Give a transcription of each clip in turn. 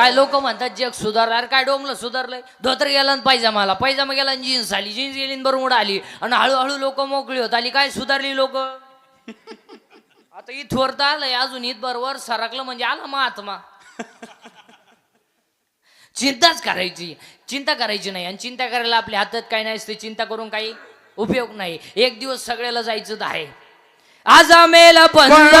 काय लोक म्हणतात जग सुधारलं. अरे काय डोमलं सुधारलंय? धोतर गेला आणि पायजामा आला पायजामा गेला आणि जीन्स आली. जीन्स गेली आणि बरमुड आली. आणि हळूहळू लोक मोकळी होत आली. काय सुधारली लोक? आता इथवर तर आलंय अजून इथभर वर सरकलं म्हणजे आला महात्मा. चिंताच करायची. चिंता करायची नाही. आणि चिंता करायला आपल्या हातात काही नाही असते चिंता करून काही उपयोग नाही. एक दिवस सगळ्याला जायचं आहे. आज आमेला चिंता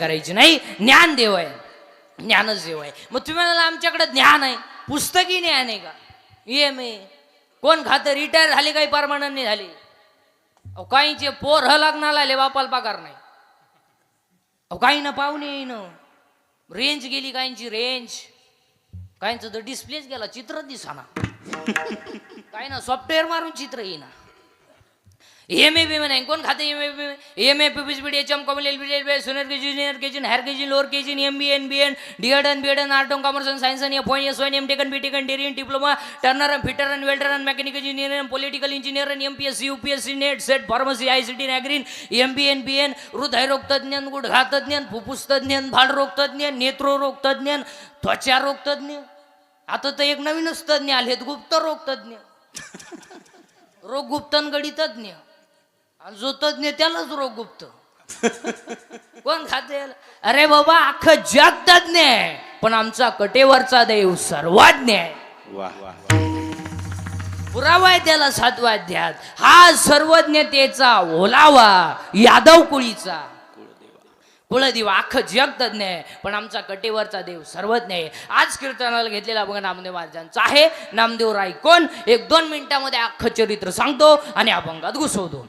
करायची नाही. ज्ञान देव आहे. ज्ञानच देव आहे. मग तुम्ही म्हणाला आमच्याकडे ज्ञान आहे. पुस्तकी ज्ञान आहे का? एम ए कोण खातं? रिटायर झाले काही? परमानंट नाही झाले. अहो काहींचे पोर ह लग्नाला आले बापाला पगार नाही. अहो काही ना पाहुणे येईन. रेंज गेली काहींची रेंज काहींचं तर डिस्प्लेच गेला चित्रच दिसाना. काही ना सॉफ्टवेअर मारून चित्र येईना. एम ए बी नाही कोण खाते M A M A PPS B H M कॉमल L B L B senior K G junior K G higher K G lower K G M B and B and D ed and B ed and art on commerce and science F S and M tech and B tech and Darien diploma turner and fitter and welder and mechanical engineer political engineer and M P S C U P S C net set pharmacy I C T नॅग्रीन M B and B and हृदयरोग तज्ज्ञ गुडघा तज्ज्ञ फुफ्फुस तज्ज्ञ भाडरोग तज्ज्ञ नेत्ररोग तज्ज्ञ त्वचा रोग तज्ज्ञ आता तर एक नवीनच तज्ज्ञ आलेत गुप्त रोग तज्ज्ञ रोग गुप्तनगडी तज्ज्ञ आणि जो तज्ञ त्यालाच रोग गुप्त. कोण खाते अरे बाबा अख्खं जग तज्ञ आहे पण आमचा कटेवरचा देव सर्वाज्ञ आहे. पुरावा आहे त्याला सातवा अध्यात हा सर्वज्ञतेचा ओलावा यादव कुळीचा कुळदेव. अख्खं जग तज्ञ आहे पण आमचा कटेवरचा देव सर्वज्ञ आहे. आज कीर्तनाला घेतलेला बघा नामदेव महाराजांचा आहे. नामदेव राय कोण एक दोन मिनिटामध्ये अख्खं चरित्र सांगतो आणि अभंगात घुसवतो.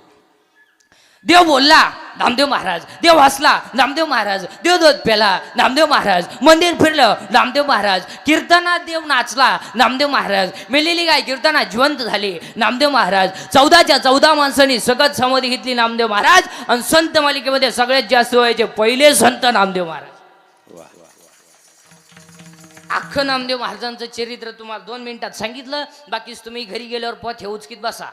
देव बोलला नामदेव महाराज. देव हसला नामदेव महाराज. देव पेला नामदेव महाराज. मंदिर फिरलं नामदेव महाराज. कीर्तनात देव नाचला नामदेव महाराज. मेलेली गाय कीर्तनात जिवंत झाली नामदेव महाराज. चौदाच्या चौदा माणसांनी सगळं समाधी घेतली नामदेव महाराज. आणि संत मालिकेमध्ये सगळ्यात जास्त व्हायचे पहिले संत नामदेव महाराज. अख्खं नामदेव महाराजांचं चरित्र तुम्हाला दोन मिनिटात सांगितलं बाकीच तुम्ही घरी गेल्यावर पथ हे उचकीत बसा.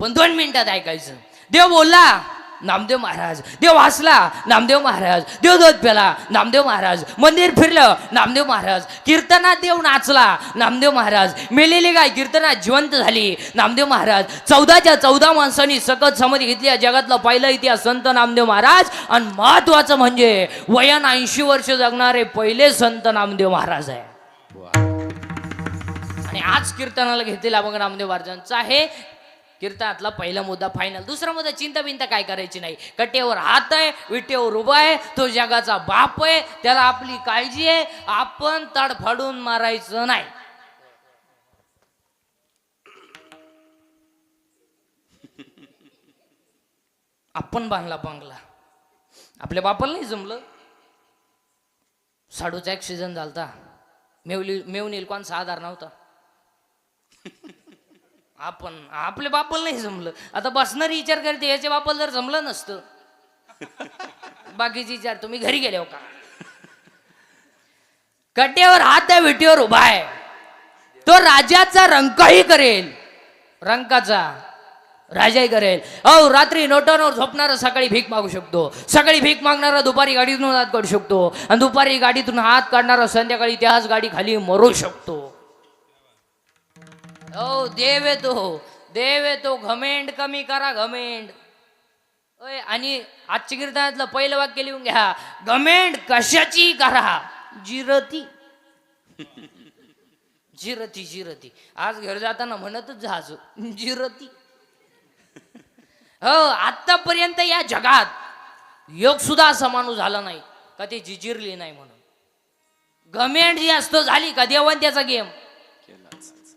पण दोन मिनिटात ऐकायचं. देव बोलला नामदेव महाराज देव हसला नामदेव महाराज देव दूध प्याला नामदेव महाराज मंदिर फिरलं नामदेव महाराज कीर्तनात देव नाचला नामदेव महाराज मेलेली गाय कीर्तनात जिवंत झाली. नामदेव महाराज चौदाच्या चौदा माणसांनी सकत समाधी घेतली जगातला पहिला इतिहास संत नामदेव महाराज. आणि महत्वाचं म्हणजे वयान ऐंशी वर्ष जगणारे पहिले संत नामदेव महाराज आहे. आणि आज कीर्तनाला घेतलेला मग नामदेव महाराजांचा आहे. कीर्तनातला पहिला मुद्दा फायनल दुसरा मुद्दा चिंता बिंता काय करायची नाही. कट्ट्यावर हात आहे विटेवर उभा आहे तो जगाचा बाप आहे त्याला आपली काळजी आहे आपण तडफाडून मारायचं नाही. आपण बांधला बंगला. आपल्या बापाला नाही जमलं? साडूचा ॲक्सिडेंट झालता. मेवली मेवनील कोण आधार नव्हता. आपण आपल्या बापाला नाही जमलं. आता बसणारी विचार करते याच्या बापाला जर जमलं नसतं. बाकीचे विचार तुम्ही घरी गेले हो का? कट्यावर हात त्या विटीवर उभा आहे. तो राजाचा रंकही करेल. रंकाचा राजाही करेल. अहो रात्री नोटांवर झोपणारा सकाळी भीक मागू शकतो. सकाळी भीक मागणारा दुपारी गाडीतून हात काढू शकतो. आणि दुपारी गाडीतून हात काढणारा संध्याकाळी त्याच गाडी खाली मरू शकतो. हो देव येतो देव येतो घमेंड कमी करा घमेंड. ओय आणि आजच्या कीर्तनातलं पहिलं वाक्य लिहून घ्या. घमेंड कशाची करा? जिरती. जिरती जिरती. आज घर जाताना म्हणतच जाज जिरती. हो आतापर्यंत या जगात योग सुद्धा असा माणूस झाला नाही का ते जिजिरली नाही म्हणून. घमेंड जी असतो झाली का देवान त्याचा गेम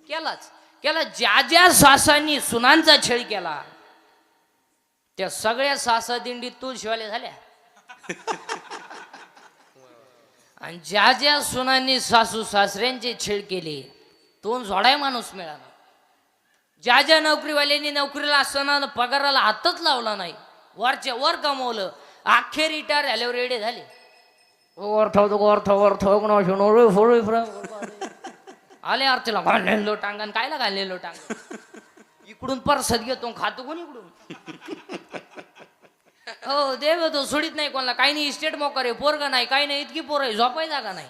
केलाच. केला ज्या ज्या सासांनी सुनांचा छळ केला त्या सगळ्या सासा दिंडीत तुळशीवाल्या झाल्या आणि ज्या ज्या सुनांनी सासू सासऱ्यांचे छेड केले तोंड झोडाय माणूस मिळाला ज्या ज्या नोकरीवाल्यांनी नोकरीला असताना पगाराला हातच लावला नाही वरच्या वर कमवलं अख्खे रिटायर झाल्यावर रेडे झाले वर ठेवतो वर आले आरतीला घाललेलो टांगण कायला घाललेलो टांग इकडून परसत घेतो खातो कोण इकडून? हो देव तो सोडित नाही कोणाला. काही नाही इस्टेट मोकर आहे पोरगा नाही काही नाही इतकी पोर आहे झोपाय जागा नाही.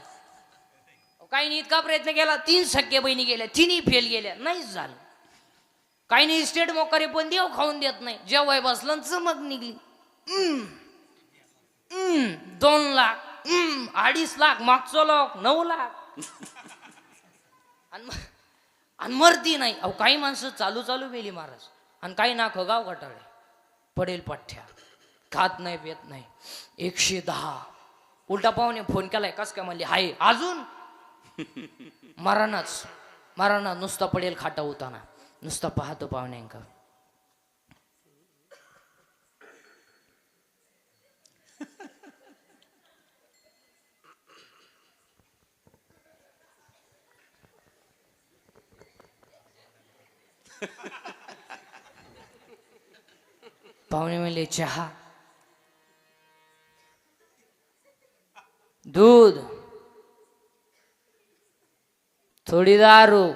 काही नाही इतका प्रयत्न केला तीन सख्या बहिणी गेल्या तिन्ही फेल गेल्या नाहीच झालं. काही नाही इस्टेट मोकर आहे पण देव खाऊन देत नाही. जेव्हा बसलं चमक निघली. दोन लाख हम्म. अडीच लाख मागचं लाख नऊ लाख. आणि मग- आणि मरती नाही. अहो काही माणसं चालू चालू मेली महाराज. आणि काही नाख गाव गटाळे पडेल पठ्ठ्या. खात नाही पेत नाही. एकशे दहा. उलटा पाहुणे फोन केलाय. कस काय म्हणले? हाय. अजून? मरानाच मराना नुसता पडेल खाटा होताना नुसता पाहतो पाहुण्यांका. पाहुणे म्हणले चहा. दूध. थोडी दारू.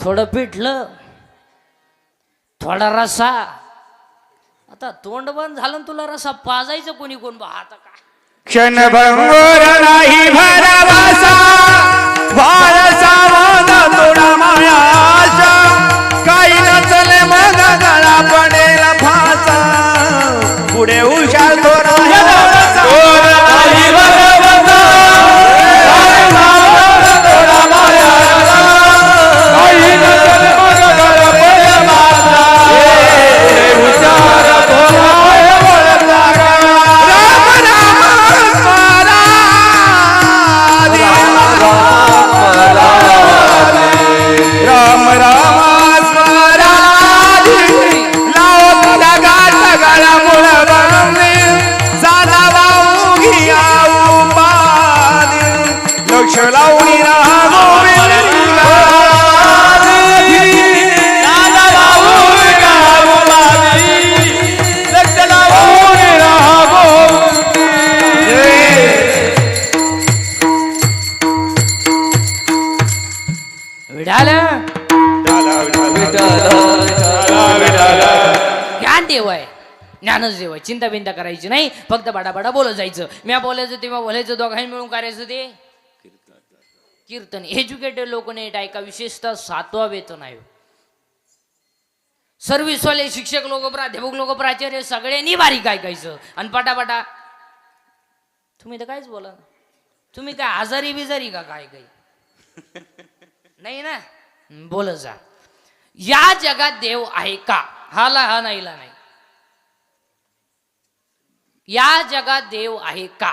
थोडं पिठलं. थोडा रसा. आता तोंड बंद झालं ना तुला रसा पाजायचं कोणी कोण बा? आता काय? क्षण नाही भरावासा. लावणी ज्ञान देव आहे ज्ञानच देव आहे चिंता बिंता करायची नाही. फक्त बडाबडा बोलत जायचं. म्या बोलायचं तेव्हा बोलायचं दोघांनी मिळून करायचं ते. कीर्तन. एज्युकेटेड लोक नाही ऐका विशेषतः सातवा वेतन आहे सर्व्हिसवाले शिक्षक लोक प्राध्यापक लोक प्राचार्य सगळ्यांनी बारीक ऐकायचं. आणि पटापटा तुम्ही तर काहीच बोला ना. तुम्ही काय आजारी बिजारी का काय काही? नाही ना? बोलत जा. या जगात देव आहे का? हाला हा नाहीला नाही. या जगात देव आहे का?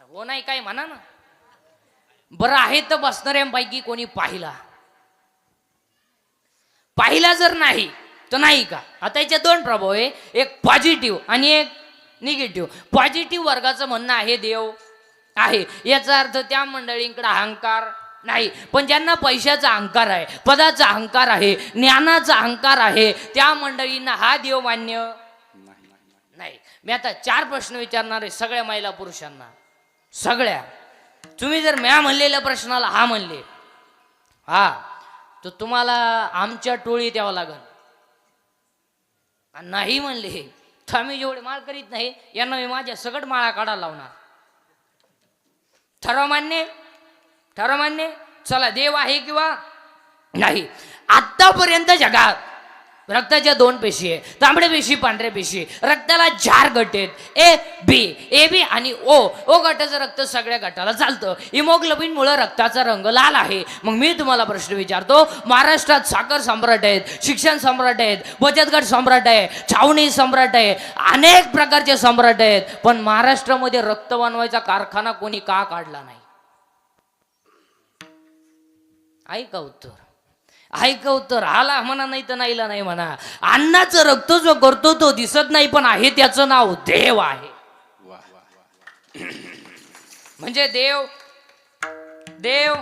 हो नाही काय म्हणा ना. बरं आहे तर बसणाऱ्यांपैकी कोणी पाहिला? पाहिला जर नाही तर नाही का? आता याचे दोन प्रभाव आहे. एक पॉझिटिव्ह आणि एक निगेटिव्ह पॉझिटिव्ह वर्गाचं म्हणणं आहे देव आहे. याचा अर्थ त्या मंडळींकडे अहंकार नाही. पण ज्यांना पैशाचा अहंकार आहे पदाचा अहंकार आहे ज्ञानाचा अहंकार आहे त्या मंडळींना हा देव मान्य नाही. मी आता चार प्रश्न विचारणार आहे सगळ्या महिला पुरुषांना. सगळ्या. तुम्ही जर म्या म्हणलेल्या प्रश्नाला हा म्हणले हा तर तुम्हाला आमच्या टोळीत यावं लागल आणि नाही म्हणले तर आम्ही जेवढे माळ करीत नाही यांना मी माझ्या सगळं माळा काढायला लावणार. ठराव मान्य ठराव मान्य चला देव आहे किंवा नाही. आतापर्यंत जगात रक्ताच्या दोन पेशी आहे तांबड्या पेशी पांढऱ्या पेशी. रक्ताला चार गट आहेत. A B. ए बी आणि ओ. ओ गटाचं रक्त सगळ्या गटाला चालतं. इमोग्लोबिन मुळे रक्ताचा रंग लाल आहे. मग मी तुम्हाला प्रश्न विचारतो महाराष्ट्रात साखर सम्राट आहेत शिक्षण सम्राट आहेत बचत गट सम्राट आहे छावणी सम्राट आहे अनेक प्रकारचे सम्राट आहेत. पण महाराष्ट्रामध्ये रक्त बनवायचा कारखाना कोणी का काढला नाही? ऐका उत्तर. ऐकव तर आला म्हणा नाही तर नाहीला नाही म्हणा. अन्नाचं रक्त जो करतो तो दिसत नाही पण आहे त्याचं नाव देव आहे. म्हणजे देव देव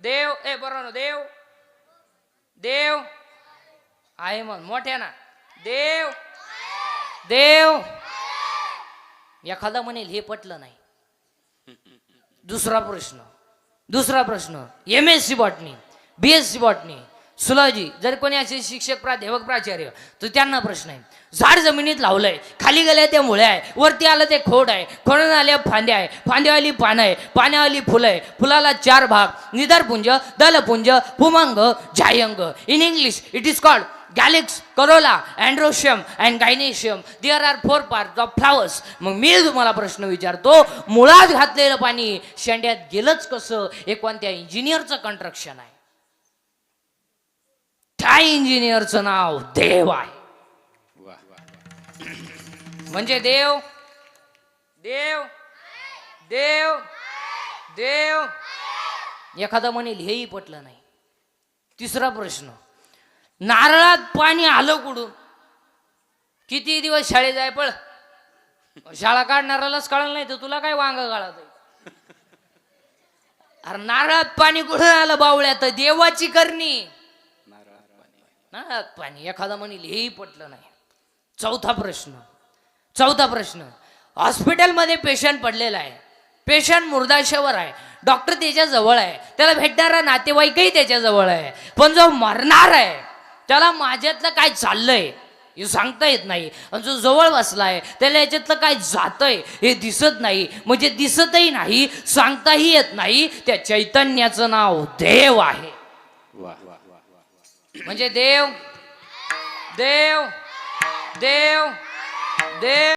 देव ए बरोबर देव देव आहे मग मोठ्या ना. देव देव. एखादा म्हणेल हे पटलं नाही. दुसरा प्रश्न दुसरा प्रश्न M S C botany. B S C botany सुलाजी जर कोणी असे शिक्षक प्राध्यापक प्राचार्य तर त्यांना प्रश्न आहे. झाड जमिनीत लावलंय खाली गेल्या त्या मुळे आहे वरती आलं ते खोड आहे खोडून आल्या फांद्या आहे फांद्यावाली पानं आहे पाण्यावाली फुलं आहे फुलाला चार भाग निधारपुंज दलपुंज पुमंग झायंग. In English it is called calyx corolla androecium and gynoecium there are four part of flowers मग मी तुम्हाला प्रश्न विचारतो मुळात घातलेलं पाणी शेंड्यात गेलंच कसं? हे कोणत्या इंजिनियरचं कंट्रक्शन आहे? त्या इंजिनियरचं नाव देव आहे. म्हणजे देव? देव? देव? देव? एखादा म्हणेल हेही पटलं नाही. तिसरा प्रश्न. नारळात पाणी आलं कुठून? किती दिवस शाळेत जाय पळ. शाळा काढणारालाच कळलं नाही तर तुला काय वांग काढत अरे नारळात पाणी कुठून आलं बावळ्या? तर देवाची करणी. नारळात पाणी एखादा म्हणेल हेही पटलं नाही. चौथा प्रश्न चौथा प्रश्न. हॉस्पिटलमध्ये पेशंट पडलेला आहे. पेशंट मुर्दाशावर आहे. डॉक्टर त्याच्याजवळ आहे. त्याला भेटणारा नातेवाईकही त्याच्याजवळ आहे. पण जो मरणार आहे त्याला माझ्यातलं काय चाललंय हे सांगता येत नाही. आणि जो जवळ बसलाय त्याला याच्यातलं काय जातंय हे दिसत नाही. म्हणजे दिसतही नाही सांगताही येत नाही. त्या चैतन्याचं नाव देव आहे. म्हणजे देव देव देव देव